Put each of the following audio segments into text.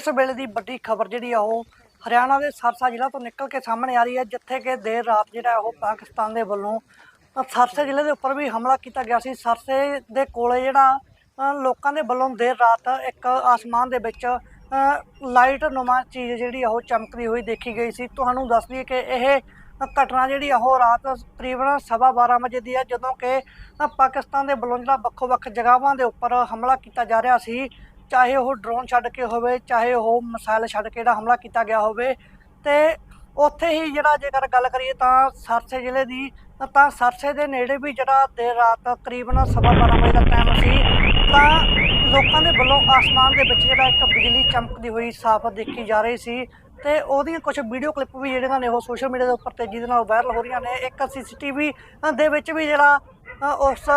ਇਸ ਵੇਲੇ ਦੀ ਵੱਡੀ ਖਬਰ ਜਿਹੜੀ ਆ ਉਹ ਹਰਿਆਣਾ ਦੇ ਸਰਸਾ ਜ਼ਿਲ੍ਹਾ ਤੋਂ ਨਿਕਲ ਕੇ ਸਾਹਮਣੇ ਆ ਰਹੀ ਹੈ, ਜਿੱਥੇ ਕਿ ਦੇਰ ਰਾਤ ਜਿਹੜਾ ਉਹ ਪਾਕਿਸਤਾਨ ਦੇ ਵੱਲੋਂ ਸਰਸੇ ਜ਼ਿਲ੍ਹੇ ਦੇ ਉੱਪਰ ਵੀ ਹਮਲਾ ਕੀਤਾ ਗਿਆ ਸੀ। ਸਰਸੇ ਦੇ ਕੋਲੇ ਜਿਹੜਾ ਲੋਕਾਂ ਦੇ ਵੱਲੋਂ ਦੇਰ ਰਾਤ ਇੱਕ ਆਸਮਾਨ ਦੇ ਵਿੱਚ ਲਾਈਟ ਨੁਮਾ ਚੀਜ਼ ਜਿਹੜੀ ਆ ਉਹ ਚਮਕਦੀ ਹੋਈ ਦੇਖੀ ਗਈ ਸੀ। ਤੁਹਾਨੂੰ ਦੱਸ ਦਈਏ ਕਿ ਇਹ ਘਟਨਾ ਜਿਹੜੀ ਆ ਉਹ ਰਾਤ ਤਕਰੀਬਨ ਸਵਾ 12 ਵਜੇ ਦੀ ਹੈ ਜਦੋਂ ਕਿ ਪਾਕਿਸਤਾਨ ਦੇ ਵੱਲੋਂ ਜਿਹੜਾ ਵੱਖੋ-ਵੱਖ ਜਗ੍ਹਾਵਾਂ ਦੇ ਉੱਪਰ ਹਮਲਾ ਕੀਤਾ ਜਾ ਰਿਹਾ ਸੀ। ਚਾਹੇ ਉਹ ਡਰੋਨ ਛੱਡ ਕੇ ਹੋਵੇ, ਚਾਹੇ ਉਹ ਮਿਸਾਈਲ ਛੱਡ ਕੇ ਜਿਹੜਾ ਹਮਲਾ ਕੀਤਾ ਗਿਆ ਹੋਵੇ, ਤੇ ਉੱਥੇ ਹੀ ਜਿਹੜਾ ਜੇਕਰ ਗੱਲ ਕਰੀਏ ਤਾਂ ਸਰਸੇ ਜ਼ਿਲ੍ਹੇ ਦੀ, ਤਾਂ ਸਰਸੇ ਦੇ ਨੇੜੇ ਵੀ ਜਿਹੜਾ ਦੇਰ ਰਾਤ ਕਰੀਬਨ ਸਵਾ 12 ਵਜੇ ਦਾ ਟਾਈਮ ਸੀ, ਤਾਂ ਲੋਕਾਂ ਦੇ ਵੱਲੋਂ ਆਸਮਾਨ ਦੇ ਵਿੱਚ ਜਿਹੜਾ ਇੱਕ ਬਿਜਲੀ ਚਮਕਦੀ ਹੋਈ ਸਾਫ਼ ਦੇਖੀ ਜਾ ਰਹੀ ਸੀ, ਤੇ ਉਹਦੀਆਂ ਕੁਝ ਵੀਡੀਓ ਕਲਿੱਪ ਵੀ ਜਿਹੜੀਆਂ ਨੇ ਉਹ ਸੋਸ਼ਲ ਮੀਡੀਆ ਦੇ ਉੱਪਰ ਤੇਜ਼ੀ ਦੇ ਨਾਲ ਵਾਇਰਲ ਹੋ ਰਹੀਆਂ ਨੇ, ਇੱਕ ਸੀਸੀਟੀਵੀ ਦੇ ਵਿੱਚ ਵੀ ਜਿਹੜਾ ਉਸ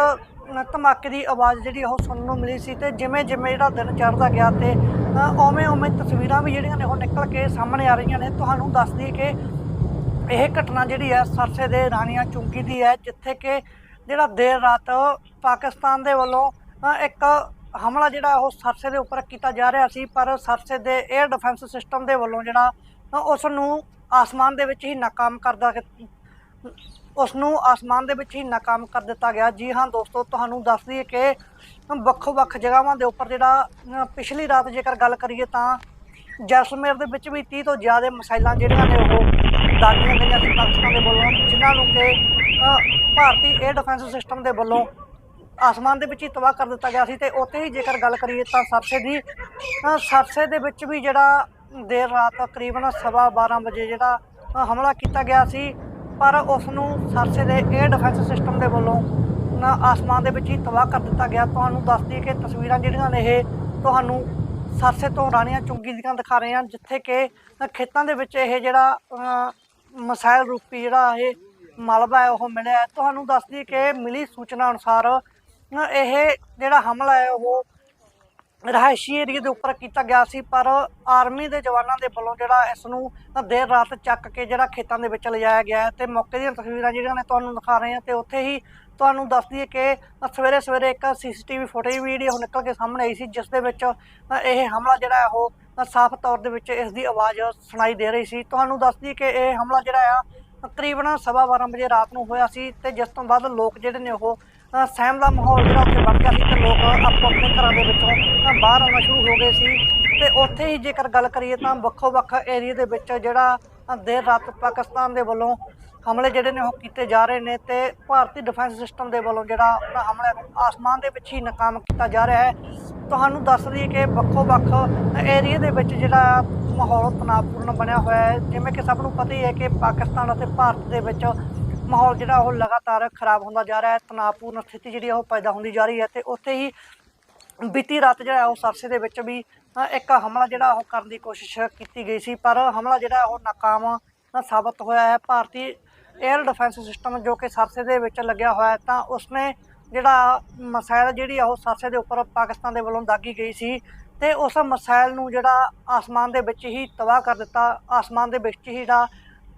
ਧਮਾਕੇ ਦੀ ਆਵਾਜ਼ ਜਿਹੜੀ ਉਹ ਸੁਣਨ ਨੂੰ ਮਿਲੀ ਸੀ ਤੇ ਜਿਵੇਂ ਜਿਵੇਂ ਜਿਹੜਾ ਦਿਨ ਚੜ੍ਹਦਾ ਗਿਆ ਤੇ ਅ, ਉਵੇਂ ਉਵੇਂ ਤਸਵੀਰਾਂ ਵੀ ਜਿਹੜੀਆਂ ਨੇ ਉਹ ਨਿਕਲ ਕੇ ਸਾਹਮਣੇ ਆ ਰਹੀਆਂ ਨੇ। ਤੁਹਾਨੂੰ ਦੱਸ ਦਈਏ ਕਿ ਇਹ ਘਟਨਾ ਜਿਹੜੀ ਹੈ ਸਰਸੇ ਦੇ ਰਾਣੀਆਂ ਚੁੰਗੀ ਦੀ ਹੈ ਜਿੱਥੇ ਕਿ ਜਿਹੜਾ ਦੇਰ ਰਾਤ ਪਾਕਿਸਤਾਨ ਦੇ ਵੱਲੋਂ ਇੱਕ ਹਮਲਾ ਜਿਹੜਾ ਉਹ ਸਰਸੇ ਦੇ ਉੱਪਰ ਕੀਤਾ ਜਾ ਰਿਹਾ ਸੀ ਪਰ ਸਰਸੇ ਦੇ 에ਅਰ ਡਿਫੈਂਸ ਸਿਸਟਮ ਦੇ ਵੱਲੋਂ ਜਿਹੜਾ ਉਸ ਨੂੰ ਆਸਮਾਨ ਦੇ ਵਿੱਚ ਹੀ ਨਾਕਾਮ ਕਰਦਾ ਉਸ ਨੂੰ ਆਸਮਾਨ ਦੇ ਵਿੱਚ ਹੀ ਨਾਕਾਮ ਕਰ ਦਿੱਤਾ ਗਿਆ। ਜੀ ਹਾਂ ਦੋਸਤੋ, ਤੁਹਾਨੂੰ ਦੱਸ ਦਈਏ ਕਿ ਵੱਖੋ-ਵੱਖ ਜਗ੍ਹਾਵਾਂ ਦੇ ਉੱਪਰ ਜਿਹੜਾ ਪਿਛਲੀ ਰਾਤ ਜੇਕਰ ਗੱਲ ਕਰੀਏ ਤਾਂ ਜੈਸਲਮੇਰ ਦੇ ਵਿੱਚ ਵੀ 30 ਤੋਂ ਜ਼ਿਆਦਾ ਮਿਸਾਈਲਾਂ ਜਿਹੜੀਆਂ ਨੇ ਉਹ ਦਾਗੀਆਂ ਗਈਆਂ ਸੀ ਪਾਕਿਸਤਾਨ ਦੇ ਵੱਲੋਂ, ਜਿਨ੍ਹਾਂ ਨੂੰ ਕਿ ਭਾਰਤੀ 에ਅਰ ਡਿਫੈਂਸ ਸਿਸਟਮ ਦੇ ਵੱਲੋਂ ਆਸਮਾਨ ਦੇ ਵਿੱਚ ਹੀ ਤਬਾਹ ਕਰ ਦਿੱਤਾ ਗਿਆ ਸੀ। ਤੇ ਉੱਥੇ ਹੀ ਜੇਕਰ ਗੱਲ ਕਰੀਏ ਤਾਂ ਸਰਸੇ ਦੀ ਸਰਸੇ ਦੇ ਵਿੱਚ ਵੀ ਜਿਹੜਾ ਦੇਰ ਰਾਤ ਤਕਰੀਬਨ ਸਵਾ 12 ਵਜੇ ਜਿਹੜਾ ਹਮਲਾ ਕੀਤਾ ਗਿਆ ਸੀ। ਪਰ ਉਸ ਨੂੰ ਸਰਸੇ ਦੇ 에ਅਰ ਡਿਫੈਂਸ ਸਿਸਟਮ ਦੇ ਵੱਲੋਂ ਨਾ ਆਸਮਾਨ ਦੇ ਵਿੱਚ ਹੀ ਤਬਾਹ ਕਰ ਦਿੱਤਾ ਗਿਆ। ਤੁਹਾਨੂੰ ਦੱਸ ਦਈਏ ਕਿ ਤਸਵੀਰਾਂ ਜਿਹੜੀਆਂ ਨੇ ਇਹ ਤੁਹਾਨੂੰ ਸਰਸੇ ਤੋਂ ਰਾਣੀਆਂ ਚੁੰਗੀ ਦੀਆਂ ਦਿਖਾ ਰਹੇ ਹਾਂ ਜਿੱਥੇ ਕਿ ਖੇਤਾਂ ਦੇ ਵਿੱਚ ਇਹ ਜਿਹੜਾ ਮਸਾਇਲ ਰੂਪੀ ਜਿਹੜਾ ਇਹ ਮਲਬਾ ਹੈ, ਉਹ ਮਿਲਿਆ ਤੁਹਾਨੂੰ ਦੱਸ ਦਈਏ ਕਿ ਮਿਲੀ ਸੂਚਨਾ ਅਨੁਸਾਰ ਇਹ ਜਿਹੜਾ ਹਮਲਾ ਹੈ, ਉਹ ਰਹਾਇਸ਼ੀ ਏਰੀਏ ਦੇ ਉੱਪਰ ਕੀਤਾ ਗਿਆ ਸੀ, ਪਰ ਆਰਮੀ ਦੇ ਜਵਾਨਾਂ ਦੇ ਵੱਲੋਂ ਜਿਹੜਾ ਇਸ ਨੂੰ ਦੇਰ ਰਾਤ ਚੱਕ ਕੇ ਜਿਹੜਾ ਖੇਤਾਂ ਦੇ ਵਿੱਚ ਲਿਜਾਇਆ ਗਿਆ ਹੈ ਤੇ ਮੌਕੇ ਦੀਆਂ ਤਸਵੀਰਾਂ ਜਿਹੜੀਆਂ ਨੇ ਤੁਹਾਨੂੰ ਦਿਖਾ ਰਹੇ ਹਾਂ ਤੇ ਉੱਥੇ ਹੀ ਤੁਹਾਨੂੰ ਦੱਸ ਦਈਏ ਕਿ ਸਵੇਰੇ ਸਵੇਰੇ ਇੱਕ ਸੀਸੀਟੀਵੀ ਫੁਟੇਜ ਵੀਡੀਓ ਨਿਕਲ ਕੇ ਸਾਹਮਣੇ ਆਈ ਸੀ, ਜਿਸ ਦੇ ਵਿੱਚ ਇਹ ਹਮਲਾ ਜਿਹੜਾ ਹੈ ਉਹ ਸਾਫ਼ ਤੌਰ ਦੇ ਵਿੱਚ ਇਸ ਦੀ ਆਵਾਜ਼ ਸੁਣਾਈ ਦੇ ਰਹੀ ਸੀ। ਤੁਹਾਨੂੰ ਦੱਸ ਦਈਏ ਕਿ ਇਹ ਹਮਲਾ ਜਿਹੜਾ ਆ, ਤਕਰੀਬਨ ਸਵਾ 12 ਵਜੇ ਰਾਤ ਨੂੰ ਹੋਇਆ ਸੀ ਤੇ ਜਿਸ ਤੋਂ ਬਾਅਦ ਲੋਕ ਜਿਹੜੇ ਨੇ ਉਹ ਸਹਿਮ ਦਾ ਮਾਹੌਲ ਜਿਹੜਾ ਉੱਥੇ ਬਣ ਗਿਆ ਸੀ ਤੇ ਲੋਕ ਆਪੋ ਆਪਣੇ ਘਰਾਂ ਦੇ ਵਿੱਚੋਂ ਬਾਹਰ ਆਉਣਾ ਸ਼ੁਰੂ ਹੋ ਗਏ ਸੀ। ਤੇ ਉੱਥੇ ਹੀ ਜੇਕਰ ਗੱਲ ਕਰੀਏ ਤਾਂ ਵੱਖੋ-ਵੱਖ ਏਰੀਆ ਦੇ ਵਿੱਚ ਜਿਹੜਾ ਦੇਰ ਰਾਤ ਪਾਕਿਸਤਾਨ ਦੇ ਵੱਲੋਂ ਹਮਲੇ ਜਿਹੜੇ ਨੇ ਉਹ ਕੀਤੇ ਜਾ ਰਹੇ ਨੇ ਤੇ ਭਾਰਤੀ ਡਿਫੈਂਸ ਸਿਸਟਮ ਦੇ ਵੱਲੋਂ ਜਿਹੜਾ ਉਹਨਾਂ ਹਮਲਿਆਂ ਨੂੰ ਆਸਮਾਨ ਦੇ ਵਿੱਚ ਹੀ ਨਾਕਾਮ ਕੀਤਾ ਜਾ ਰਿਹਾ ਹੈ। ਤੁਹਾਨੂੰ ਦੱਸ ਦਈਏ ਕਿ ਵੱਖੋ-ਵੱਖ ਏਰੀਆ ਦੇ ਵਿੱਚ ਜਿਹੜਾ ਮਾਹੌਲ ਤਣਾਅਪੂਰਨ ਬਣਿਆ ਹੋਇਆ ਹੈ। ਜਿਵੇਂ ਕਿ ਸਭ ਨੂੰ ਪਤਾ ਹੀ ਹੈ ਕਿ ਪਾਕਿਸਤਾਨ ਅਤੇ ਭਾਰਤ ਦੇ ਵਿੱਚ ਮਾਹੌਲ ਜਿਹੜਾ ਉਹ ਲਗਾਤਾਰ ਖਰਾਬ ਹੁੰਦਾ ਜਾ ਰਿਹਾ ਹੈ, ਤਣਾਅਪੂਰਨ ਸਥਿਤੀ ਜਿਹੜੀ ਉਹ ਪੈਦਾ ਹੁੰਦੀ ਜਾ ਰਹੀ ਹੈ ਤੇ ਉੱਥੇ ਹੀ ਬੀਤੀ ਰਾਤ ਜਿਹੜਾ ਉਹ ਸਰਸੇ ਦੇ ਵਿੱਚ ਵੀ ਇੱਕ ਹਮਲਾ ਜਿਹੜਾ ਉਹ ਕਰਨ ਦੀ ਕੋਸ਼ਿਸ਼ ਕੀਤੀ ਗਈ ਸੀ, ਪਰ ਹਮਲਾ ਜਿਹੜਾ ਉਹ ਨਾਕਾਮ ਸਾਬਤ ਹੋਇਆ ਹੈ। ਭਾਰਤੀ 에ਅਰ ਡਿਫੈਂਸ ਸਿਸਟਮ ਜੋ ਕਿ ਸਰਸੇ ਦੇ ਵਿੱਚ ਲੱਗਿਆ ਹੋਇਆ ਤਾਂ ਉਸਨੇ ਜਿਹੜਾ ਮਸਾਇਲ ਜਿਹੜੀ ਆ ਉਹ ਸਰਸੇ ਦੇ ਉੱਪਰ ਪਾਕਿਸਤਾਨ ਦੇ ਵੱਲੋਂ ਦਾਗੀ ਗਈ ਸੀ ਤੇ ਉਸ ਮਸਾਇਲ ਨੂੰ ਜਿਹੜਾ ਆਸਮਾਨ ਦੇ ਵਿੱਚ ਹੀ ਤਬਾਹ ਕਰ ਦਿੱਤਾ। ਆਸਮਾਨ ਦੇ ਵਿੱਚ ਹੀ ਜਿਹੜਾ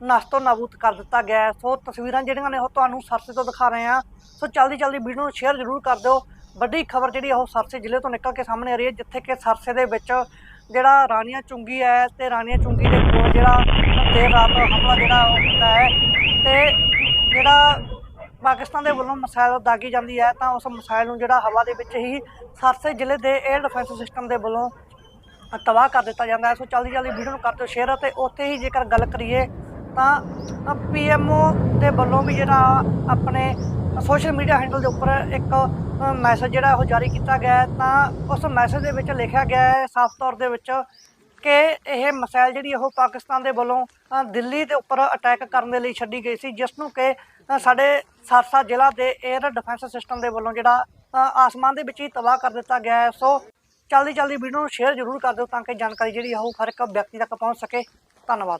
ਨਸ਼ਤੋ ਨਾਬੂਦ ਕਰ ਦਿੱਤਾ ਗਿਆ ਹੈ। ਸੋ ਤਸਵੀਰਾਂ ਜਿਹੜੀਆਂ ਨੇ ਉਹ ਤੁਹਾਨੂੰ ਸਰਸੇ ਤੋਂ ਦਿਖਾ ਰਹੇ ਹਾਂ। ਸੋ ਜਲਦੀ ਜਲਦੀ ਵੀਡੀਓ ਨੂੰ ਸ਼ੇਅਰ ਜ਼ਰੂਰ ਕਰ ਦਿਓ। ਵੱਡੀ ਖਬਰ ਜਿਹੜੀ ਆ ਉਹ ਸਰਸੇ ਜ਼ਿਲ੍ਹੇ ਤੋਂ ਨਿਕਲ ਕੇ ਸਾਹਮਣੇ ਆ ਰਹੀ ਹੈ, ਜਿੱਥੇ ਕਿ ਸਰਸੇ ਦੇ ਵਿੱਚ ਜਿਹੜਾ ਰਾਣੀਆਂ ਚੁੰਗੀ ਹੈ ਤੇ ਰਾਣੀਆਂ ਚੁੰਗੀ ਦੇ ਕੋਲ ਜਿਹੜਾ ਦੇਰ ਰਾਤ ਹਮਲਾ ਜਿਹੜਾ ਉਹ ਹੁੰਦਾ ਹੈ ਤੇ ਜਿਹੜਾ ਪਾਕਿਸਤਾਨ ਦੇ ਵੱਲੋਂ ਮਿਸਾਈਲ ਦਾਗੀ ਜਾਂਦੀ ਹੈ, ਤਾਂ ਉਸ ਮਿਸਾਈਲ ਨੂੰ ਜਿਹੜਾ ਹਵਾ ਦੇ ਵਿੱਚ ਹੀ ਸਰਸੇ ਜ਼ਿਲ੍ਹੇ ਦੇ 에ਅਰ ਡਿਫੈਂਸ ਸਿਸਟਮ ਦੇ ਵੱਲੋਂ ਤਬਾਹ ਕਰ ਦਿੱਤਾ ਜਾਂਦਾ ਹੈ। ਸੋ ਜਲਦੀ ਜਲਦੀ ਵੀਡੀਓ ਨੂੰ ਕਰ ਦਿਓ ਸ਼ੇਅਰ ਅਤੇ ਉੱਥੇ ਹੀ ਜੇਕਰ ਗੱਲ ਕਰੀਏ ਤਾਂ ਪੀਐਮਓ ਦੇ ਵੱਲੋਂ ਵੀ ਜਿਹੜਾ ਆਪਣੇ ਸੋਸ਼ਲ ਮੀਡੀਆ ਹੈਂਡਲ ਦੇ ਉੱਪਰ ਇੱਕ ਮੈਸੇਜ ਜਿਹੜਾ ਉਹ ਜਾਰੀ ਕੀਤਾ ਗਿਆ ਹੈ, ਤਾਂ ਉਸ ਮੈਸੇਜ ਦੇ ਵਿੱਚ ਲਿਖਿਆ ਗਿਆ ਹੈ ਸਾਫ਼ ਤੌਰ ਦੇ ਵਿੱਚ ਕਿ ਇਹ ਮਿਸਾਈਲ ਜਿਹੜੀ ਉਹ ਪਾਕਿਸਤਾਨ ਦੇ ਵੱਲੋਂ ਦਿੱਲੀ ਦੇ ਉੱਪਰ ਅਟੈਕ ਕਰਨ ਦੇ ਲਈ ਛੱਡੀ ਗਈ ਸੀ, ਜਿਸ ਨੂੰ ਕਿ ਸਾਡੇ ਸਰਸਾ ਜ਼ਿਲ੍ਹਾ ਦੇ 에ਅਰ ਡਿਫੈਂਸ ਸਿਸਟਮ ਦੇ ਵੱਲੋਂ ਜਿਹੜਾ ਆਸਮਾਨ ਦੇ ਵਿੱਚ ਹੀ ਤਬਾਹ ਕਰ ਦਿੱਤਾ ਗਿਆ ਹੈ। ਸੋ ਜਲਦੀ ਜਲਦੀ ਵੀਡੀਓ ਨੂੰ ਸ਼ੇਅਰ ਜ਼ਰੂਰ ਕਰ ਦਿਓ ਤਾਂ ਕਿ ਜਾਣਕਾਰੀ ਜਿਹੜੀ ਆ ਉਹ ਹਰ ਇੱਕ ਵਿਅਕਤੀ ਤੱਕ ਪਹੁੰਚ ਸਕੇ। ਧੰਨਵਾਦ।